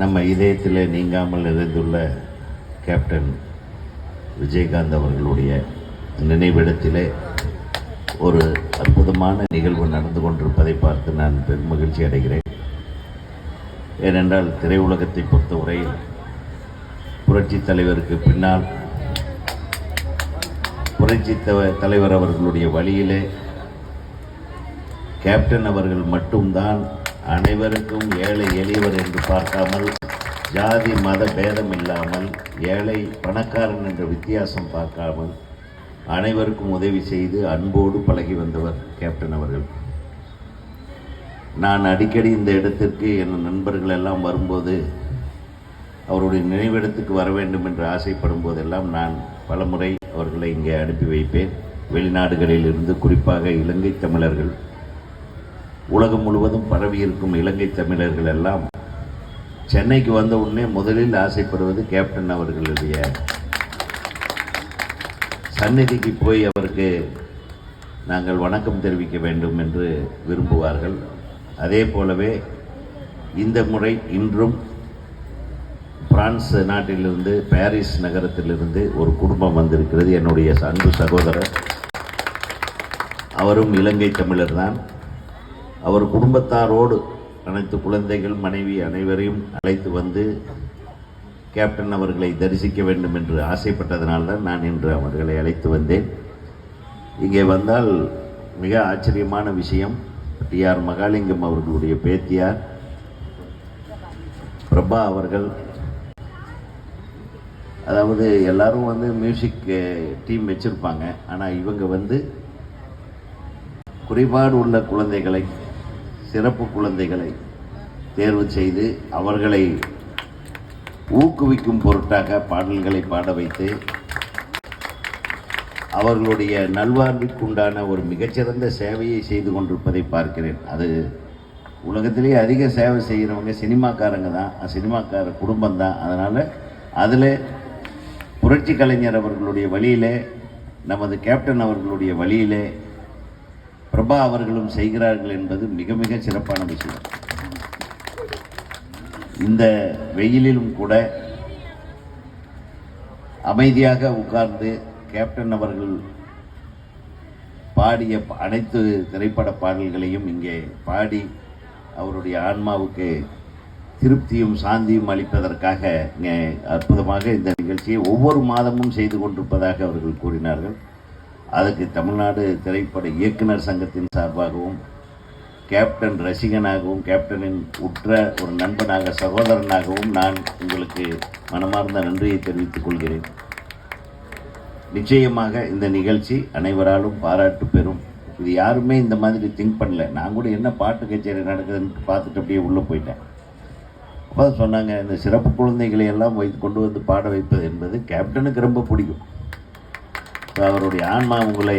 நம்ம இதயத்தில் நீங்காமல் நிறைந்துள்ள கேப்டன் விஜயகாந்த் அவர்களுடைய நினைவிடத்திலே ஒரு அற்புதமான நிகழ்வு நடந்து கொண்டிருப்பதை பார்த்து நான் பெரும் மகிழ்ச்சி அடைகிறேன். ஏனென்றால் திரையுலகத்தை பொறுத்தவரையில் புரட்சி தலைவருக்கு பின்னால் புரட்சி தலைவர் அவர்களுடைய வழியிலே கேப்டன் அவர்கள் மட்டும்தான் அனைவருக்கும் ஏழை எளியவர் என்று பார்க்காமல் ஜாதி மத பேதம் இல்லாமல் ஏழை பணக்காரன் என்ற வித்தியாசம் பார்க்காமல் அனைவருக்கும் உதவி செய்து அன்போடு பழகி வந்தவர் கேப்டன் அவர்கள். நான் அடிக்கடி இந்த இடத்திற்கு என் நண்பர்கள் எல்லாம் வரும்போது அவருடைய நினைவிடத்துக்கு வர வேண்டும் என்று ஆசைப்படும் போதெல்லாம் நான் பலமுறை அவர்களை இங்கே அனுப்பி வைப்பேன். வெளிநாடுகளில் இருந்து குறிப்பாக இலங்கை தமிழர்கள் உலகம் முழுவதும் பரவியிருக்கும் இலங்கை தமிழர்கள் எல்லாம் சென்னைக்கு வந்த உடனே முதலில் ஆசைப்படுவது கேப்டன் அவர்களுடைய சந்நிதிக்கு போய் அவருக்கு நாங்கள் வணக்கம் தெரிவிக்க வேண்டும் என்று விரும்புவார்கள். அதே போலவே இந்த முறை இன்றும் பிரான்ஸ் நாட்டிலிருந்து பாரிஸ் நகரத்திலிருந்து ஒரு குடும்பம் வந்திருக்கிறது என்னுடைய அன்பு சகோதரர். அவரும் இலங்கை தமிழர் தான் அவர் குடும்பத்தாரோடு அனைத்து குழந்தைகள் மனைவி அனைவரையும் அழைத்து வந்து கேப்டன் அவர்களை தரிசிக்க வேண்டும் என்று ஆசைப்பட்டதனால்தான் நான் இன்று அவர்களை அழைத்து வந்தேன். இங்கே வந்தால் மிக ஆச்சரியமான விஷயம். டிஆர் மகாலிங்கம் அவர்களுடைய பேத்தியார் பிரபா அவர்கள். அதாவது எல்லாரும் வந்து மியூசிக் டீம் வச்சுருப்பாங்க. ஆனால் இவங்க வந்து குறைபாடு உள்ள குழந்தைகளை சிறப்பு குழந்தைகளை தேர்வு செய்து அவர்களை ஊக்குவிக்கும் பொருட்டாக பாடல்களை பாட வைத்து அவர்களுடைய நல்வாழ்வுக்குண்டான ஒரு மிகச்சிறந்த சேவையை செய்து கொண்டிருப்பதை பார்க்கிறேன். அது உலகத்திலேயே அதிக சேவை செய்கிறவங்க சினிமாக்காரங்க தான். சினிமாக்கார குடும்பம் தான். அதனால் அதில் புரட்சி கலைஞர் அவர்களுடைய வழியிலே நமது கேப்டன் அவர்களுடைய வழியிலே பிரபா அவர்களும் செய்கிறார்கள் என்பது மிக மிக சிறப்பான விஷயம். இந்த வெயிலிலும் கூட அமைதியாக உட்கார்ந்து கேப்டன் அவர்கள் பாடிய அனைத்து திரைப்பட பாடல்களையும் இங்கே பாடி அவருடைய ஆன்மாவுக்கு திருப்தியும் சாந்தியும் அளிப்பதற்காக இங்கே அற்புதமாக இந்த நிகழ்ச்சியை ஒவ்வொரு மாதமும் செய்து கொண்டிருப்பதாக அவர்கள் கூறினார்கள். அதற்கு தமிழ்நாடு திரைப்பட இயக்குனர் சங்கத்தின் சார்பாகவும் கேப்டன் ரசிகனாகவும் கேப்டனின் உற்ற ஒரு நண்பனாக சகோதரனாகவும் நான் உங்களுக்கு மனமார்ந்த நன்றியை தெரிவித்துக் கொள்கிறேன். நிச்சயமாக இந்த நிகழ்ச்சி அனைவராலும் பாராட்டு பெறும். இது யாருமே இந்த மாதிரி திங்க் பண்ணல. நான் கூட என்ன பாட்டு கச்சேரி நடக்குதுன்னு பார்த்துட்டு அப்படியே உள்ளே போயிட்டேன். அப்போ சொன்னாங்க இந்த சிறப்பு குழந்தைகளை எல்லாம் வைத்து கொண்டு வந்து பாட வைப்பது என்பது கேப்டனுக்கு ரொம்ப பிடிக்கும். அவருடைய ஆன்மா உங்களை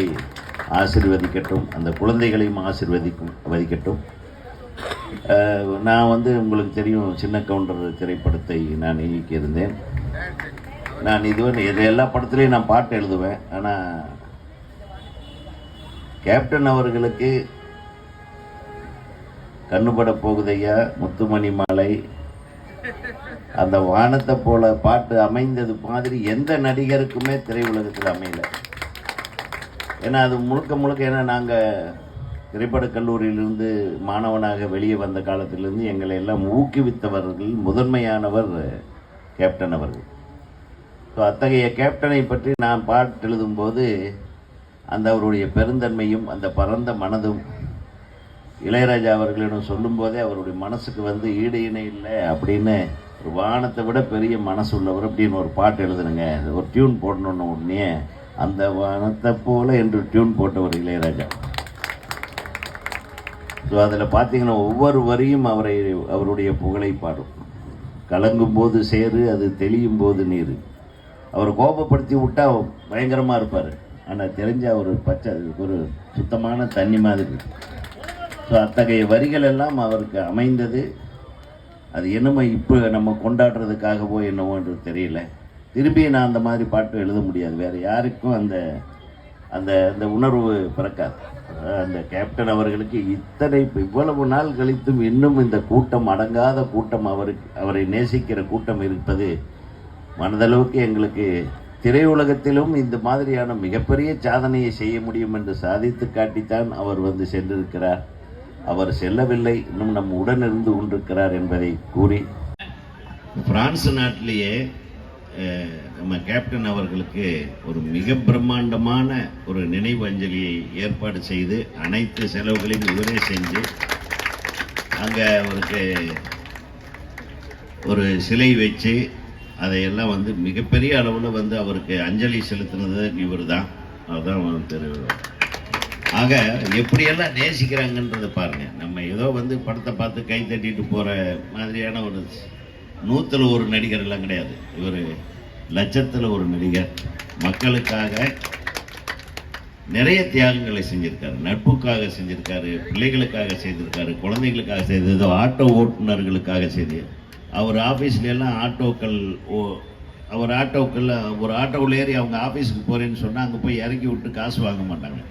ஆசிர்வதிக்கட்டும் அந்த குழந்தைகளையும் ஆசிர்வதிக்கும் வதிக்கட்டும். நான் வந்து உங்களுக்கு தெரியும் சின்ன கவுண்டர் திரைப்படத்தை நான் இயக்கியிருந்தேன். நான் இதுவரை இது எல்லா படத்துலேயும் நான் பாட்டு எழுதுவேன். ஆனால் கேப்டன் அவர்களுக்கு கண்ணுபட போகுதையா முத்துமணி மாலை அந்த வானத்தை போல பாட்டு அமைந்தது மாதிரி எந்த நடிகருக்குமே திரையுலகத்தில் அமையல. ஏன்னா அது முழுக்க முழுக்க ஏன்னா நாங்கள் திரைப்படக் கல்லூரியிலிருந்து மாணவனாக வெளியே வந்த காலத்திலிருந்து எங்களை எல்லாம் ஊக்குவித்தவர்கள் முதன்மையானவர் கேப்டன் அவர்கள். ஸோ அத்தகைய கேப்டனை பற்றி நான் பாட்டு எழுதும்போது அந்த அவருடைய பெருந்தன்மையும் அந்த பரந்த மனதும் இளையராஜா அவர்களிடம் சொல்லும்போதே அவருடைய மனசுக்கு வந்து ஈடு இணை இல்லை அப்படின்னு ஒரு வானத்தை விட பெரிய மனசு உள்ளவர் அப்படின்னு ஒரு பாட்டு எழுதுனுங்க. ஒரு டியூன் போடணுன்னு உடனே அந்த வானத்தை போல என்று டியூன் போட்டவர் இளையராஜா. ஸோ அதில் பார்த்தீங்கன்னா ஒவ்வொரு வரியும் அவரை அவருடைய புகழை பாடும். கலங்கும் போது சேரு அது தெளியும் போது நீர். அவரை கோபப்படுத்தி விட்டால் பயங்கரமாக இருப்பார். ஆனால் தெரிஞ்ச ஒரு பச்சை ஒரு சுத்தமான தண்ணி மாதிரி ஸோ அத்தகைய வரிகள் எல்லாம் அவருக்கு அமைந்தது. அது என்னமோ இப்போ நம்ம கொண்டாடுறதுக்காகவோ என்னவோ என்று தெரியல. திரும்பி நான் அந்த மாதிரி பாட்டு எழுத முடியாது. வேறு யாருக்கும் அந்த அந்த அந்த உணர்வு பிறக்காது. அந்த கேப்டன் அவர்களுக்கு இத்தனை இவ்வளவு நாள் கழித்தும் இன்னும் இந்த கூட்டம் அடங்காத கூட்டம் அவருக்கு அவரை நேசிக்கிற கூட்டம் இருப்பது மனதளவுக்கு எங்களுக்கு திரையுலகத்திலும் இந்த மாதிரியான மிகப்பெரிய சாதனையை செய்ய முடியும் என்று சாதித்து காட்டித்தான் அவர் வந்து சென்றிருக்கிறார். அவர் செல்லவில்லை இன்னும் நம் உடன் இருந்து கொண்டிருக்கிறார் என்பதை கூறி. பிரான்ஸ் நாட்டிலேயே நம்ம கேப்டன் அவர்களுக்கு ஒரு மிக பிரம்மாண்டமான ஒரு நினைவு அஞ்சலியை ஏற்பாடு செய்து அனைத்து செலவுகளையும் இவரே செஞ்சு அங்கே அவருக்கு ஒரு சிலை வச்சு அதையெல்லாம் வந்து மிகப்பெரிய அளவில் வந்து அவருக்கு அஞ்சலி செலுத்தினது இவர் தான் அதுதான் திரு ஆக எப்படியெல்லாம் நேசிக்கிறாங்கன்றதை பாருங்க. நம்ம ஏதோ வந்து படத்தை பார்த்து கை தட்டிட்டு போகிற மாதிரியான ஒரு நூற்றில் ஒரு நடிகர் எல்லாம் கிடையாது. இவர் லட்சத்தில் ஒரு நடிகர். மக்களுக்காக நிறைய தியாகங்களை செஞ்சுருக்காரு. நட்புக்காக செஞ்சுருக்காரு பிள்ளைகளுக்காக செய்திருக்காரு குழந்தைகளுக்காக செய்தது ஆட்டோ ஓட்டுநர்களுக்காக செய்து. அவர் ஆஃபீஸ்ல எல்லாம் ஆட்டோக்கள் ஓ அவர் ஆட்டோக்கள் ஒரு ஆட்டோவில் ஏறி அவங்க ஆஃபீஸுக்கு போகிறேன்னு சொன்னால் அங்கே போய் இறக்கி விட்டு காசு வாங்க மாட்டாங்க.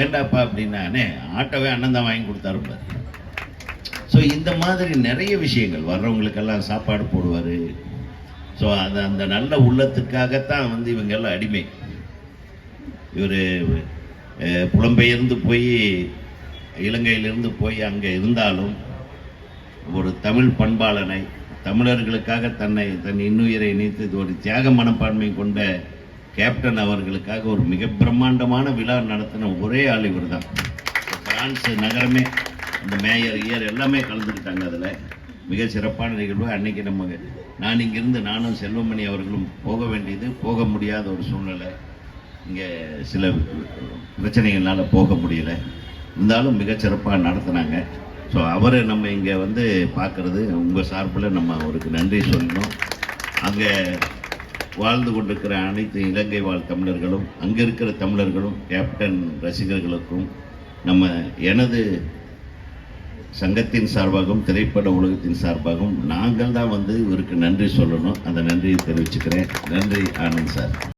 ஏண்டாப்பா அப்படின்னானே ஆட்டோவே அண்ணன் தான் வாங்கி கொடுத்தாரு பாரு ஸோ இந்த மாதிரி நிறைய விஷயங்கள். வர்றவங்களுக்கெல்லாம் சாப்பாடு போடுவார். ஸோ அது அந்த நல்ல உள்ளத்துக்காகத்தான் வந்து இவங்கெல்லாம் அடிமை. இவர் புலம்பெயர்ந்து போய் இலங்கையிலிருந்து போய் அங்கே இருந்தாலும் ஒரு தமிழ் பண்பாளனை தமிழர்களுக்காக தன்னை தன் இன்னுயிரை நீத்து ஒரு தியாக மனப்பான்மை கொண்ட கேப்டன் அவர்களுக்காக ஒரு மிக பிரம்மாண்டமான விழா நடத்தின ஒரே ஆள் இவர் தான் பிரான்ஸ் நகரமே அந்த மேயர் இயர் எல்லாமே கலந்துக்கிட்டாங்க அதில். மிக சிறப்பான நிகழ்வு. அன்னைக்கு நம்ம நான் இங்கிருந்து நானும் செல்வமணி அவர்களும் போக வேண்டியது போக முடியாத ஒரு சூழ்நிலை. இங்கே சில பிரச்சனைகளால் போக முடியல. இருந்தாலும் மிக சிறப்பாக நடத்தினாங்க. ஸோ அவரை நம்ம இங்கே வந்து பார்க்குறது உங்கள் சார்பில் நம்ம அவருக்கு நன்றி சொல்லணும். அங்கே வாழ்ந்து கொண்டிருக்கிற அனைத்து இலங்கை வாழ் தமிழர்களும் அங்கே இருக்கிற தமிழர்களும் கேப்டன் ரசிகர்களுக்கும் நம்ம எனது சங்கத்தின் சார்பாகவும் திரைப்பட உலகத்தின் சார்பாகவும் நாங்கள் தான் வந்து இவருக்கு நன்றி சொல்லணும். அந்த நன்றியை தெரிவிச்சுக்கிறேன். நன்றி ஆனந்த் சார்.